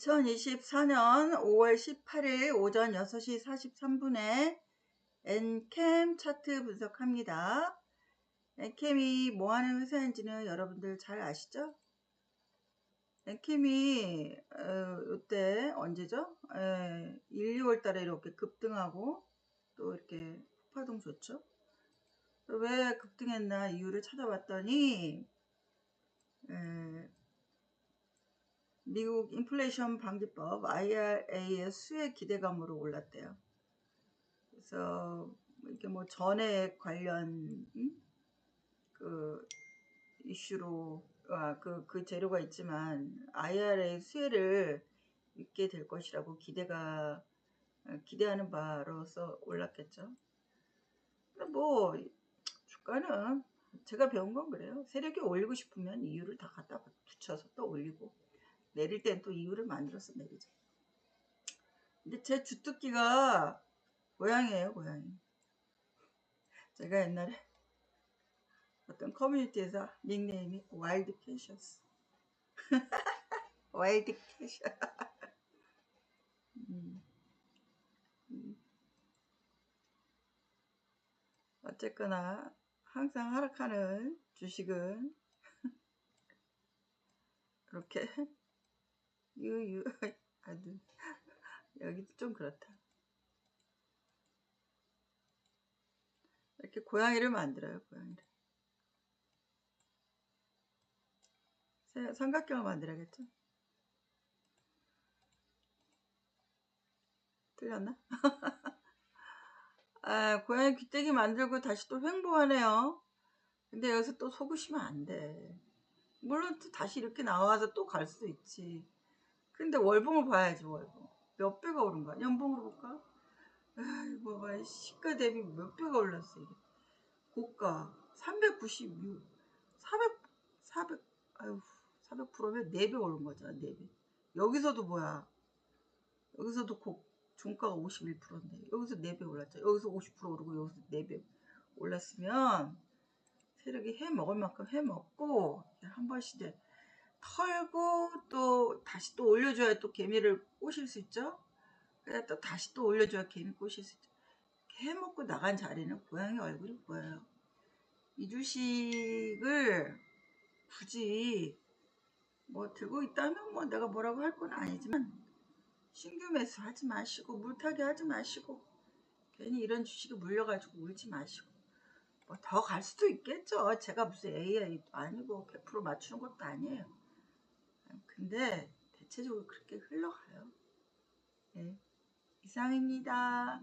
2024년 5월 18일 오전 6시 43분에 엔캠 차트 분석합니다. 엔캠이 뭐 하는 회사인지는 여러분들 잘 아시죠? 엔캠이 어, 이때 언제죠? 에, 1, 2월 달에 이렇게 급등하고 또 이렇게 폭파동 좋죠? 왜 급등했나 이유를 찾아봤더니 에, 미국 인플레이션 방지법 IRA의 수혜 기대감으로 올랐대요. 그래서 이게 뭐 전액 관련 음? 그 이슈로 아, 그, 그 재료가 있지만 IRA 수혜를 믿게 될 것이라고 기대가 기대하는 바로서 올랐겠죠. 뭐 주가는 제가 배운 건 그래요. 세력이 올리고 싶으면 이유를 다 갖다 붙여서 또 올리고 내릴 땐 또 이유를 만들어서 내리죠. 근데 제 주특기가 고양이에요, 고양이. 제가 옛날에 어떤 커뮤니티에서 닉네임이 와일드 캐셔스. 와일드 캐셔. 어쨌거나 항상 하락하는 주식은 그렇게 유유 아주 여기도 좀 그렇다. 이렇게 고양이를 만들어요, 고양이를. 삼각형을 만들어야겠죠? 틀렸나? 아, 고양이 귀때기 만들고 다시 또 횡보하네요. 근데 여기서 또 속으시면 안 돼. 물론 또 다시 이렇게 나와서 또 갈 수도 있지. 근데 월봉을 봐야지 월봉. 몇 배가 오른 거야? 연봉으로 볼까? 아이고 봐 시가 대비 몇 배가 올랐어 이게. 고가 396 400 400 아유 400%면 4배 오른 거잖아 4배. 여기서도 뭐야? 여기서도 고, 종가가 51%인데 여기서 4배 올랐죠. 여기서 50% 오르고 여기서 4배 올랐으면 세력이 해 먹을 만큼 해 먹고 한 번씩 이제 털고 또 다시 또 올려줘야 또 개미를 꼬실 수 있죠. 그래 또 다시 또 올려줘야 개미 꼬실 수 있죠. 해먹고 나간 자리는 고양이 얼굴이 보여요. 이 주식을 굳이 뭐 들고 있다면 뭐 내가 뭐라고 할 건 아니지만 신규 매수 하지 마시고 물타기 하지 마시고 괜히 이런 주식에 물려가지고 울지 마시고 뭐 더 갈 수도 있겠죠. 제가 무슨 AI도 아니고 100% 맞추는 것도 아니에요. 근데 대체적으로 그렇게 흘러가요. 네. 이상입니다.